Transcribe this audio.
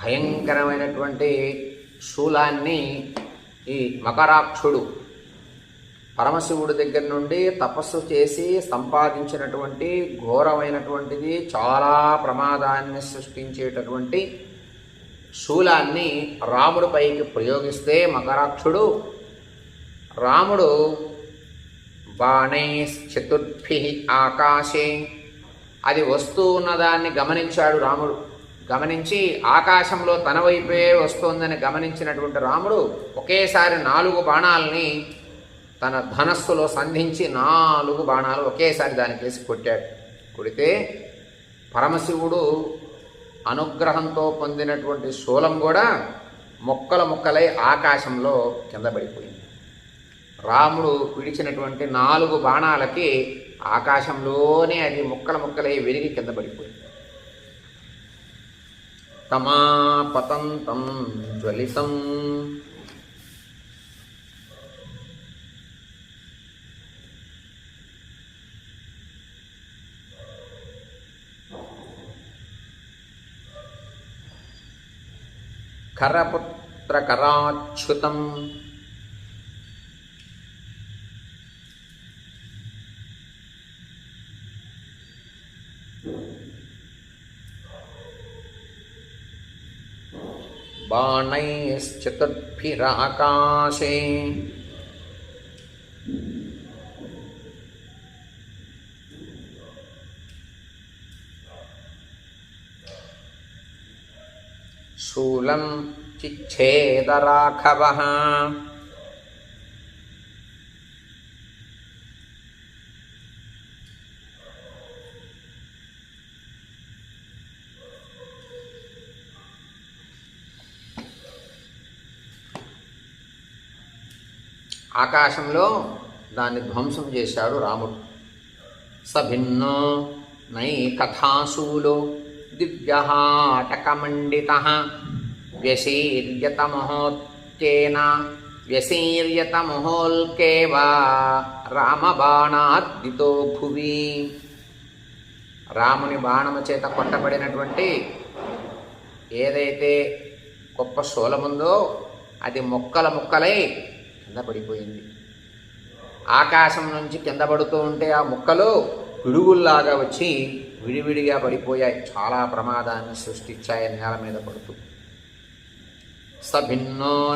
భయంకరమైనటువంటి శూలాన్ని ఈ మకరాక్షుడు పరమశివుడి దగ్గర నుండి తపస్సు చేసి సంపాదించినటువంటి ఘోరమైనటువంటిది చాలా ప్రమాదాన్ని సృష్టించేటటువంటి శూలాన్ని రాముడిపైకి ప్రయోగిస్తే మకరాక్షుడు రాముడు బాణైశ్చతుర్భి ఆకాశే అది వస్తూ ఉన్నదాన్ని గమనించాడు రాముడు. గమనించి ఆకాశంలో తన వైపే వస్తోందని గమనించినటువంటి రాముడు ఒకేసారి నాలుగు బాణాలని తన ధనస్సులో సంధించి నాలుగు బాణాలు ఒకేసారి దానికి వేసి కొట్టాడు. కొడితే పరమశివుడు అనుగ్రహంతో పొందినటువంటి శూలం కూడా మొక్కల మొక్కలై ఆకాశంలో కింద పడిపోయింది. రాముడు విడిచినటువంటి నాలుగు బాణాలకి ఆకాశంలోనే అది మొక్కల ముక్కలై విరిగి కింద పడిపోయింది. తమాపతంతం జ్వలితం. కరపుత్రకరాచ్యుతం बाणैश्चतुर्भिराकाशे। शूलं चिच्छेदराघवः। ఆకాశంలో దాన్ని ధ్వంసం చేశాడు రాముడు. సభిన్నో నై కథాశూలో దివ్యహాటకమండిత వ్యశీర్యత మహోత్యేన వ్యశీర్యత రామబాణాద్దితో భువి. రాముని బాణము చేత కొట్టబడినటువంటి ఏదైతే గొప్ప శూలముందో అది మొక్కల ముక్కలై కింద పడిపోయింది. ఆకాశం నుంచి కింద పడుతూ ఉంటే ఆ ముక్కలు పిడుగుల్లాగా వచ్చి విడివిడిగా పడిపోయాయి. చాలా ప్రమాదాన్ని సృష్టించాయి నేల మీద పడుతూ. సభిన్నో